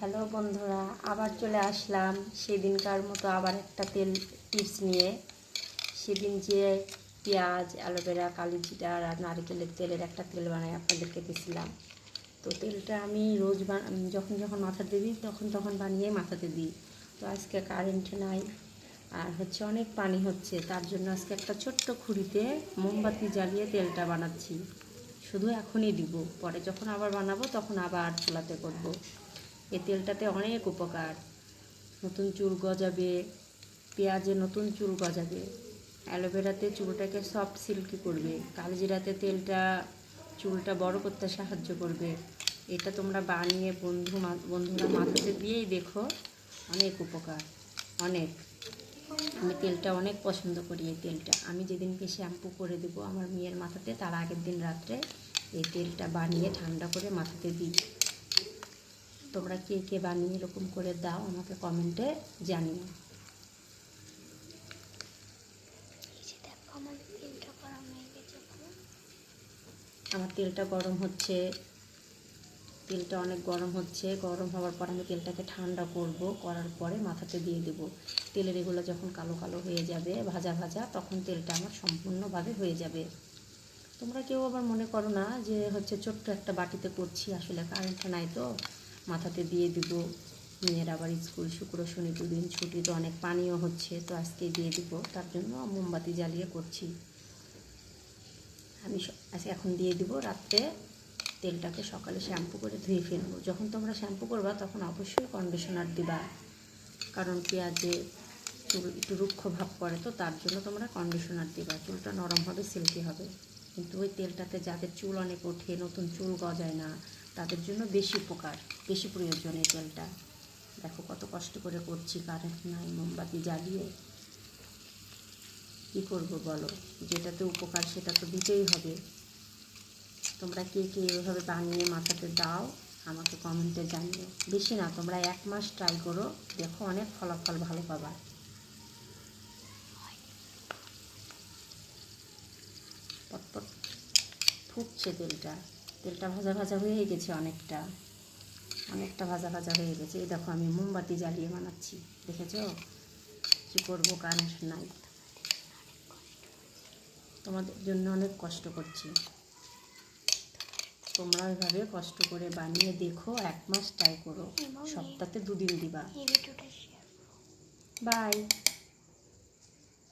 Hello বন্ধুরা, আবার চলে আসলাম সেদিনকার মতো আবার একটা তেল টিপস নিয়ে। সেদিন যে পেঁয়াজ, অ্যালোভেরা কালিজিরা আর নারকেলের তেলের একটা তেল বানাই আপনাদেরকে দিয়েছিলাম তো তেলটা আমি রোজ যখন যখন মাথাতে দিই তখন তখন বানিয়ে মাথাতে দিই তো আজকে কারেন্ট নাই আর হচ্ছে অনেক পানি হচ্ছে, তার জন্য আজকে একটা ছোট্ট খুঁড়িতে মোমবাতি জ্বালিয়ে তেলটা বানাচ্ছি। শুধু এখনই দিব, পরে যখন আবার বানাবো তখন আবার চুলাতে করব। এই তেলটাতে অনেক উপকার। নতুন চুল গজাবে, পেঁয়াজে নতুন চুল গজাবে, অ্যালোভেরাতে চুলটাকে সফট সিল্কি করবে, কালজিরাতে তেলটা, চুলটা বড় করতে সাহায্য করবে। এটা তোমরা বানিয়ে বন্ধু বন্ধুরা মাথাতে দিয়েই দেখো, অনেক উপকার, অনেক। আমি তেলটা অনেক পছন্দ করি এই তেলটা। আমি যেদিনকে শ্যাম্পু করে দেবো আমার মেয়ের মাথাতে, তার আগের দিন রাত্রে এই তেলটা বানিয়ে ঠান্ডা করে মাথাতে দিই। তোমরা কে কে বানিয়ে এরকম করে দাও আমাকে কমেন্টে জানিও। আমার তেলটা গরম গেছে পুরো। আমার তেলটা গরম হচ্ছে। তেলটা অনেক গরম হচ্ছে। গরম হওয়ার পর আমি তেলটাকে ঠান্ডা করব। করার পরে মাথাতে দিয়ে দেব। তেলের এগুলো যখন কালো কালো হয়ে যাবে ভাজা ভাজা তখন তেলটা আমার সম্পূর্ণভাবে হয়ে যাবে। তোমরা কেউ আবার মনে করো না যে হচ্ছে ছোট্ট একটা বাটিতে করছি আসলে কারেন্ট নাই তো? মাথাতে দিয়ে দিব। মেয়ের আবার স্কুল শুক্র শনি দুদিন ছুটি, তো অনেক পানিও হচ্ছে, তো আজকে দিয়ে দিব। তার জন্য মোমবাতি জ্বালিয়ে করছি। আমি আজকে এখন দিয়ে দিব রাত্রে তেলটাকে সকালে শ্যাম্পু করে ধুয়ে ফেলব। যখন তোমরা শ্যাম্পু করবা, তখন অবশ্যই কন্ডিশনার দিবা। কারণ পেঁয়াজে চুল একটু রুক্ষ ভাব করে, তো তার জন্য তোমরা কন্ডিশনার দিবা। চুলটা নরম হবে সিল্কি হবে। কিন্তু ওই তেলটাতে যাদের চুল অনেক ওঠে, নতুন চুল গজায় না তাদের জন্য বেশি উপকার, বেশি প্রয়োজন এই তেলটা। দেখো কত কষ্ট করে করছি, কারেন্ট নাই, মোমবাতি জ্বালিয়ে। কী করব বলো? যেটাতে উপকার সেটা তো দিতেই হবে। তোমরা কে কে এভাবে বানিয়ে মাথাতে দাও, আমাকে কমেন্টে জানিও। বেশি না, তোমরা এক মাস ট্রাই করো, দেখো অনেক ফলাফল ভালো পাবা। পটপট ফুটছে তেলটা। তেলটা ভাজা ভাজা হয়ে গেছে অনেকটা। অনেকটা ভাজা ভাজা হয়ে গেছে। এই দেখো আমি মোমবাতি জ্বালিয়ে বানাচ্ছি। দেখেছ? কী করব কারেন্ট নাই। তোমাদের জন্য অনেক কষ্ট করছি। তোমরা ওইভাবে কষ্ট করে বানিয়ে দেখো এক মাস ট্রাই করো। সপ্তাহে দুদিন দিবা। বাই